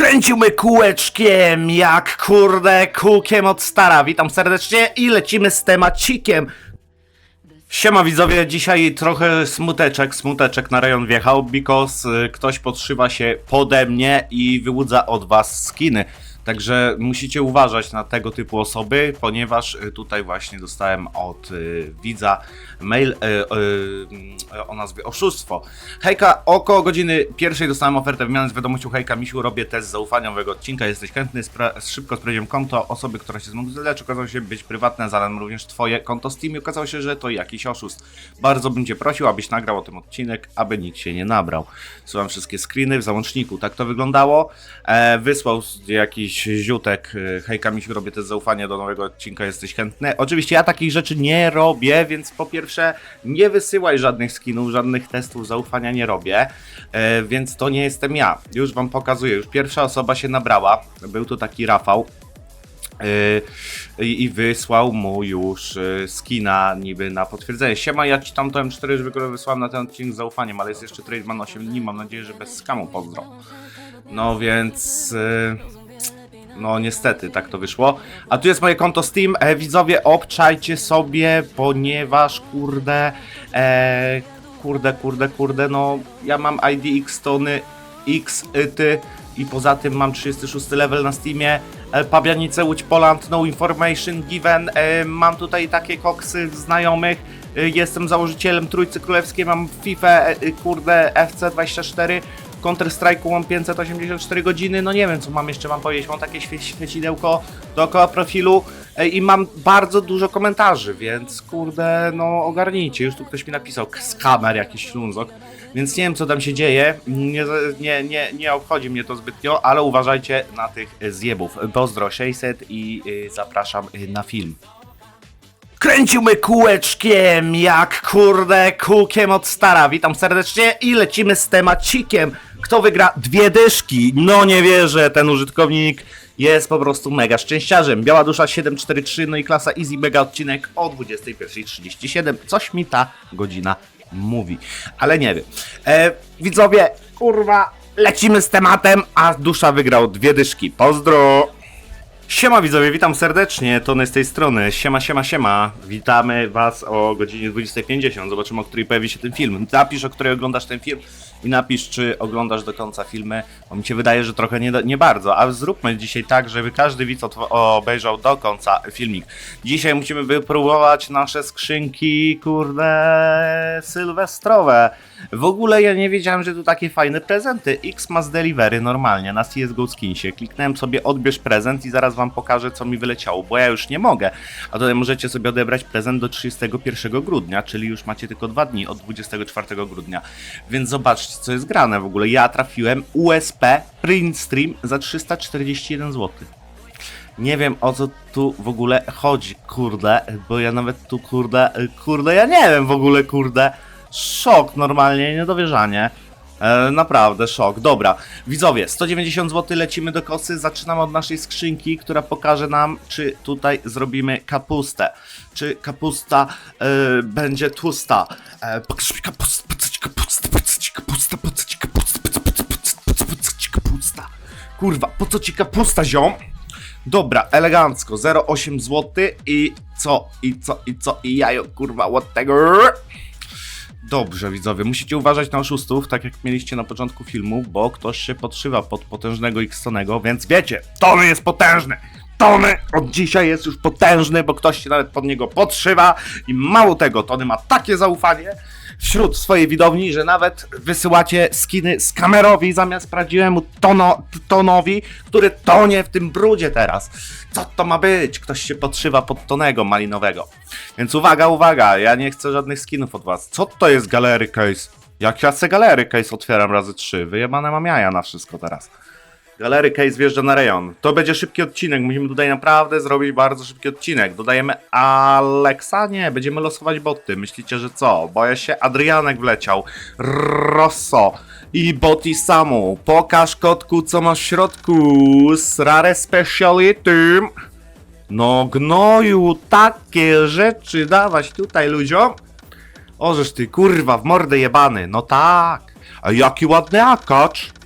Kręcimy kółeczkiem, jak kurde kółkiem od stara. Witam serdecznie i lecimy z temacikiem. Siema widzowie, dzisiaj trochę smuteczek, smuteczek na rejon wjechał, because y, ktoś podszywa się pode mnie i wyłudza od was skiny. Także musicie uważać na tego typu osoby, ponieważ y, tutaj właśnie dostałem od y, widza mail y, y, o nazwie Oszustwo. Hejka, około godziny pierwszej dostałem ofertę wymiany z wiadomością Hejka Misiu, robię test zaufania nowego odcinka, jesteś chętny, spra- szybko sprawdziłem konto osoby, która się zmogła lecz okazało się być prywatne, zarazem również twoje konto Steam i okazało się, że to jakiś oszust. Bardzo bym cię prosił, abyś nagrał o tym odcinek, aby nikt się nie nabrał. Słucham wszystkie screeny w załączniku, tak to wyglądało. E, wysłał z- jakiś ziutek, e, hejka Misiu, robię test zaufania do nowego odcinka, jesteś chętny. Oczywiście ja takich rzeczy nie robię, więc po pierwsze nie wysyłaj żadnych skinów, żadnych testów zaufania nie robię, e, więc to nie jestem ja. Już wam pokazuję, już pierwsza osoba się nabrała, był to taki Rafał, Yy, i, i wysłał mu już yy, skina niby na potwierdzenie. Siema, ja ci tam to M4 już wysłałem na ten odcinek z zaufaniem, ale jest jeszcze Trademan 8 dni, mam nadzieję, że bez skamu pozdro. No więc... Yy, no niestety, tak to wyszło. A tu jest moje konto Steam. E, widzowie, obczajcie sobie, ponieważ kurde... E, kurde, kurde, kurde, no ja mam ID X tony X ty i poza tym mam 36 level na Steamie. E, Pabianice Łódź Poland, no information given. E, mam tutaj takie koksy znajomych. E, jestem założycielem Trójcy Królewskiej, mam FIFA, e, kurde, FC24. Counter Strike'u mam 584 godziny, no nie wiem co mam jeszcze wam powiedzieć, mam takie świe świecidełko dookoła profilu e, i mam bardzo dużo komentarzy, więc kurde, no ogarnijcie, już tu ktoś mi napisał, skamer jakiś ślunzok, więc nie wiem co tam się dzieje, nie, nie, nie, nie obchodzi mnie to zbytnio, ale uważajcie na tych zjebów. Pozdro 600 i y, zapraszam na film. Kręcimy kółeczkiem, jak kurde kółkiem od stara. Witam serdecznie i lecimy z temacikiem. Kto wygra dwie dyszki? No nie wierzę, ten użytkownik jest po prostu mega szczęściarzem. Biała dusza 743, no i klasa Easy Mega odcinek o 21.37. Coś mi ta godzina mówi, ale nie wiem. E, widzowie, kurwa, lecimy z tematem, a dusza wygrał dwie dyszki. Pozdro! Siema widzowie, witam serdecznie, Tony z tej strony. Siema, siema, siema. Witamy was o godzinie 20.50. Zobaczymy, o której pojawi się ten film. Napisz, o której oglądasz ten film i napisz, czy oglądasz do końca filmy, bo mi się wydaje, że trochę nie, nie bardzo. A zróbmy dzisiaj tak, żeby każdy widz obejrzał do końca filmik. Dzisiaj musimy wypróbować nasze skrzynki, kurde, sylwestrowe. W ogóle ja nie wiedziałem, że tu takie fajne prezenty. X Mass Delivery normalnie na CSGO Skinsie. Kliknąłem sobie odbierz prezent i zaraz wam pokażę, co mi wyleciało, bo ja już nie mogę. A tutaj możecie sobie odebrać prezent do 31 grudnia, czyli już macie tylko dwa dni od 24 grudnia. Więc zobaczcie, co jest grane w ogóle. Ja trafiłem USP Print Stream za 341 zł. Nie wiem o co tu w ogóle chodzi, kurde, bo ja nawet tu kurde, kurde, ja nie wiem w ogóle, kurde. Szok normalnie, niedowierzanie. E, naprawdę szok. Dobra, widzowie, 190 zł lecimy do kosy. Zaczynamy od naszej skrzynki, która pokaże nam, czy tutaj zrobimy kapustę. Czy kapusta e, będzie tłusta. E, pokaż mi kapustę, po co ci kapusta, po co ci kapusta, po co ci kapusta. Kurwa, po co ci kapusta, ziom? Dobra, elegancko, 0,8 zł i co, i co, i co, i jajo, kurwa, what tego. Dobrze, widzowie, musicie uważać na oszustów, tak jak mieliście na początku filmu, bo ktoś się podszywa pod potężnego X-Tonego, więc wiecie, Tony jest potężny! Tony od dzisiaj jest już potężny, bo ktoś się nawet pod niego podszywa i mało tego, Tony ma takie zaufanie wśród swojej widowni, że nawet wysyłacie skiny z kamerowi zamiast prawdziwemu tono, Tonowi, który tonie w tym brudzie teraz. Co to ma być? Ktoś się podszywa pod Tonego malinowego. Więc uwaga, uwaga, ja nie chcę żadnych skinów od was. Co to jest galery case? Jak ja se galery case otwieram razy trzy, wyjebane mam jaja na wszystko teraz. Galery Case wjeżdża na rejon. To będzie szybki odcinek. Musimy tutaj naprawdę zrobić bardzo szybki odcinek. Dodajemy Alexa? Nie, będziemy losować boty. Myślicie, że co? Boję się. Adrianek wleciał. Rosso. I boty samu. Pokaż kotku, co masz w środku. Srare speciality. No gnoju, takie rzeczy dawać tutaj ludziom. Ożeż ty, kurwa, w mordę jebany. No tak. A jaki ładny akacz.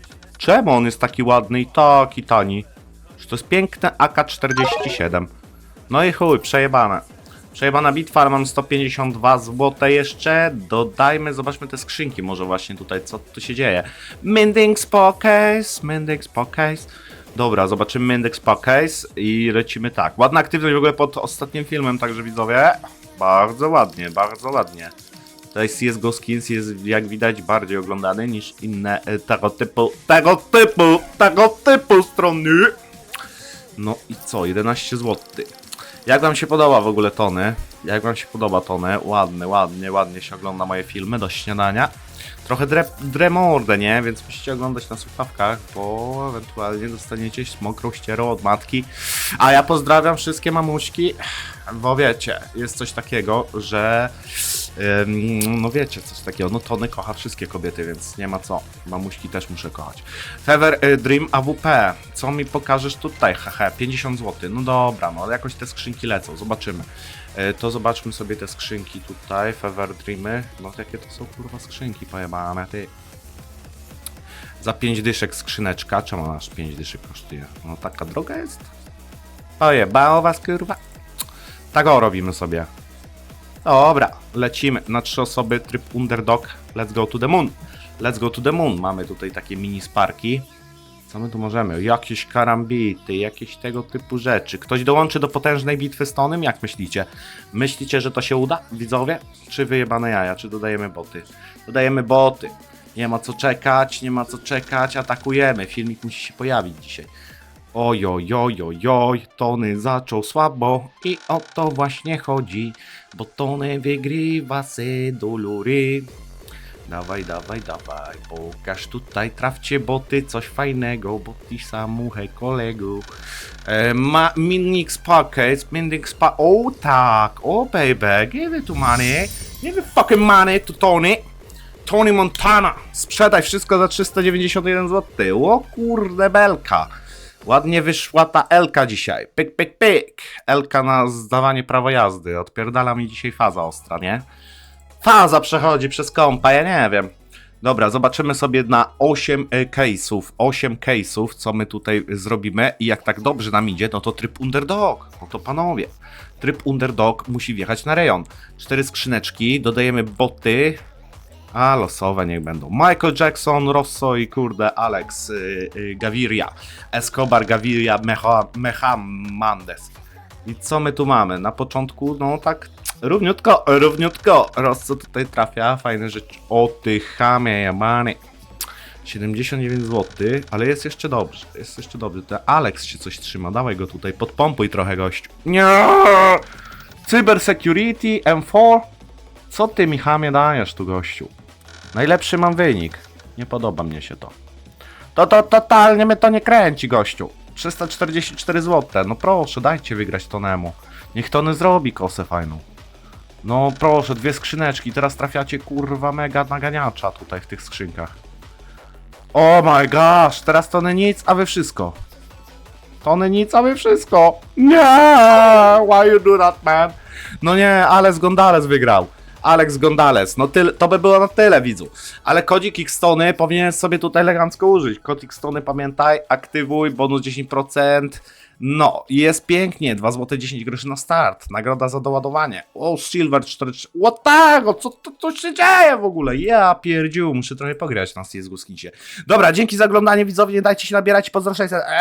Czemu on jest taki ładny i taki tani? Że to jest piękne AK-47. No i chuj, przejebane. Przejebana bitwa, ale mam 152 zł jeszcze. Dodajmy, zobaczmy te skrzynki może właśnie tutaj, co tu się dzieje. Mindings Pokase, Mindings Pokase. Dobra, zobaczymy Index Pokase i lecimy tak. Ładna aktywność w ogóle pod ostatnim filmem, także widzowie. Bardzo ładnie, bardzo ładnie. Tutaj CSGO Skins jest jak widać bardziej oglądany niż inne e, tego typu, tego typu, tego typu strony. No i co, 11 zł. Jak wam się podoba w ogóle Tony? Jak wam się podoba Tony? Ładny, ładnie, ładnie się ogląda moje filmy do śniadania. Trochę dre, dremordę, nie? Więc musicie oglądać na słuchawkach, bo ewentualnie dostaniecie mokrą ścierą od matki. A ja pozdrawiam wszystkie mamuśki, bo wiecie, jest coś takiego, że no wiecie, coś takiego, no Tony kocha wszystkie kobiety, więc nie ma co. Mamuśki też muszę kochać. Fever y, Dream AWP, co mi pokażesz tutaj? Hehe, 50 zł. No dobra, no ale jakoś te skrzynki lecą, zobaczymy. E, To zobaczmy sobie te skrzynki tutaj, Fever Dreamy. No jakie to są kurwa skrzynki pojebane, ty. Za 5 dyszek skrzyneczka, czemu nasz 5 dyszek kosztuje? No taka droga jest? Pojebało was kurwa. Tak o robimy sobie. Dobra, lecimy na trzy osoby, tryb underdog, let's go to the moon. Let's go to the moon, mamy tutaj takie mini sparki. Co my tu możemy? Jakieś karambity, jakieś tego typu rzeczy. Ktoś dołączy do potężnej bitwy z Tonym? Jak myślicie? Myślicie, że to się uda, widzowie? Czy wyjebane jaja? Czy dodajemy boty? Dodajemy boty. Nie ma co czekać, nie ma co czekać, atakujemy. Filmik musi się pojawić dzisiaj. Oj, Tony zaczął słabo i o to właśnie chodzi, bo Tony wygrywa se dolury. Dawaj, dawaj, dawaj, pokaż tutaj, trafcie boty, coś fajnego, boty samuche kolego. E, ma, Minix Pockets, Minix pa... O tak, o baby, give it to money, give it fucking money to Tony. Tony Montana, sprzedaj wszystko za 391 zł. O kurde belka. Ładnie wyszła ta Elka dzisiaj. Pyk, pyk, pyk. Elka na zdawanie prawa jazdy. Odpierdala mi dzisiaj faza ostra, nie? Faza przechodzi przez kompa, ja nie wiem. Dobra, zobaczymy sobie na 8 e, case'ów. 8 case'ów, co my tutaj zrobimy. I jak tak dobrze nam idzie, no to tryb underdog. No to panowie. Tryb underdog musi wjechać na rejon. Cztery skrzyneczki, dodajemy boty. A losowe niech będą. Michael Jackson, Rosso i kurde Alex y, y, Gaviria. Escobar Gaviria Mecha, Mechamandes. I co my tu mamy? Na początku, no tak równiutko, równiutko. Rosso tutaj trafia, fajne rzeczy. O ty chamie jabany. 79 zł, ale jest jeszcze dobrze, jest jeszcze dobrze. Ten Alex się coś trzyma, dawaj go tutaj, podpompuj trochę gościu. Nie! Cyber Security M4? Co ty mi chamie dajesz tu gościu? Najlepszy mam wynik. Nie podoba mnie się to. To, to totalnie mnie to nie kręci, gościu. 344 zł. No proszę, dajcie wygrać Tonemu. Niech Tony zrobi kosę fajną. No proszę, dwie skrzyneczki. Teraz trafiacie kurwa mega naganiacza tutaj w tych skrzynkach. Oh my gosh, teraz Tony nic, a wy wszystko. Tony nic, a wy wszystko. Nie, why you do that, man? No nie, Alex Gondales wygrał. Alex Gondales, no tyle, to by było na tyle, widzu. Ale kodzik Xtony powinien sobie tutaj elegancko użyć. Kod Xtony, pamiętaj, aktywuj, bonus 10%. No, jest pięknie, 2 zł 10 groszy na start, nagroda za doładowanie. O, Silver 4, what tego, co to, to się dzieje w ogóle? Ja pierdziu, muszę trochę pograć na CSGO Skincie. Dobra, dzięki za oglądanie, widzowie, dajcie się nabierać, pozdrawiam.